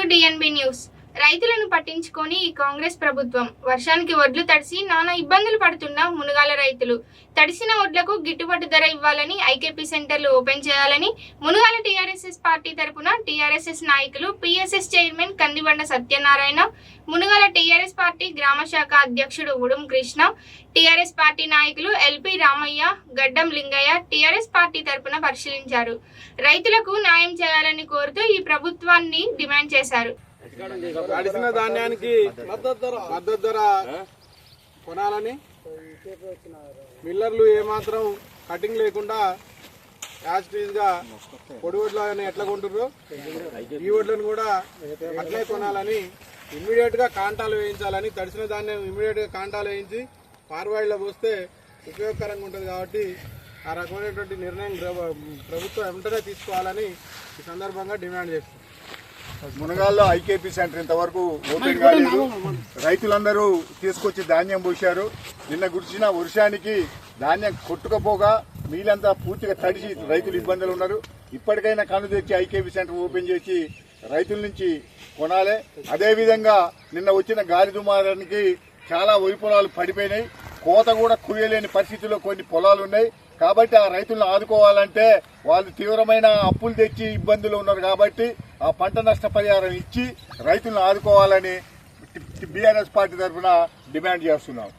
DNB news రైతులను పట్టించుకొని ఈ కాంగ్రెస్ ప్రభుత్వం. వర్షానికి ఒడ్లు తడిసి నానా ఇబ్బందులు పడుతున్న మునుగాల రైతులు. తడిసిన ఒడ్లకు గిట్టుబాటు ధర ఇవ్వాలని ఐకేపీ సెంటర్లు ఓపెన్ చేయాలని మునుగాల టీఆర్ఎస్ఎస్ పార్టీ తరపున టీఆర్ఎస్ఎస్ నాయకులు PSS chairman Kandibanda Satyanarayana Munugala TRS party గ్రామ శాఖ అధ్యక్షుడు ఉడుం కృష్ణ టీఆర్ఎస్ పార్టీ నాయకులు LP Ramaiah Gaddam Lingaiah TRS party తరపున పరిశీలించారు. రైతులకు న్యాయం చేయాలని కోరుతూ ఈ ప్రభుత్వాన్ని డిమాండ్ చేశారు. తడిసిన ధాన్యానికి మద్దతు ధర కొనాలని మిల్లర్లు ఏమాత్రం కటింగ్ లేకుండా యాజ్ టీజ్గా పొడి వడ్లని ఎట్లా కొంటుర్రో? ఈ వడ్లను కూడా అట్లే కొనాలని ఇమ్మీడియట్గా కాంటాలు వేయించాలని తడిసిన ధాన్యం ఇమ్మీడియట్గా కాంటాలు వేయించి పార్వాయిలో పోస్తే ఉపయోగకరంగా ఉంటుంది కాబట్టి ఆ రకమైనటువంటి నిర్ణయం ప్రభుత్వం వెంటనే తీసుకోవాలని ఈ సందర్భంగా డిమాండ్ చేస్తుంది మునగాల్లో ఐకేపీ సెంటర్ ఇంతవరకు ఓపెన్ కాలేదు. రైతులందరూ తీసుకొచ్చి ధాన్యం పోశారు. నిన్న గురిచిన వర్షానికి ధాన్యం కొట్టుకపోగా మీలంతా పూర్తిగా తడిసి రైతులు ఇబ్బందులు ఉన్నారు. ఇప్పటికైనా కన్ను తెచ్చి ఐకేపీ సెంటర్ ఓపెన్ చేసి రైతుల నుంచి కొనాలి. అదేవిధంగా నిన్న వచ్చిన గాలి దుమారానికి చాలా వరి పొలాలు పడిపోయినాయి. కోత కూడా కుయ్యలేని పరిస్థితిలో కొన్ని పొలాలు ఉన్నాయి. కాబట్టి ఆ రైతులను ఆదుకోవాలంటే వాళ్ళు తీవ్రమైన అప్పులు తెచ్చి ఇబ్బందులు ఉన్నారు కాబట్టి ఆ పంట నష్టపరిహారం ఇచ్చి రైతులను ఆదుకోవాలని బీఆర్ఎస్ పార్టీ తరఫున డిమాండ్ చేస్తున్నాం.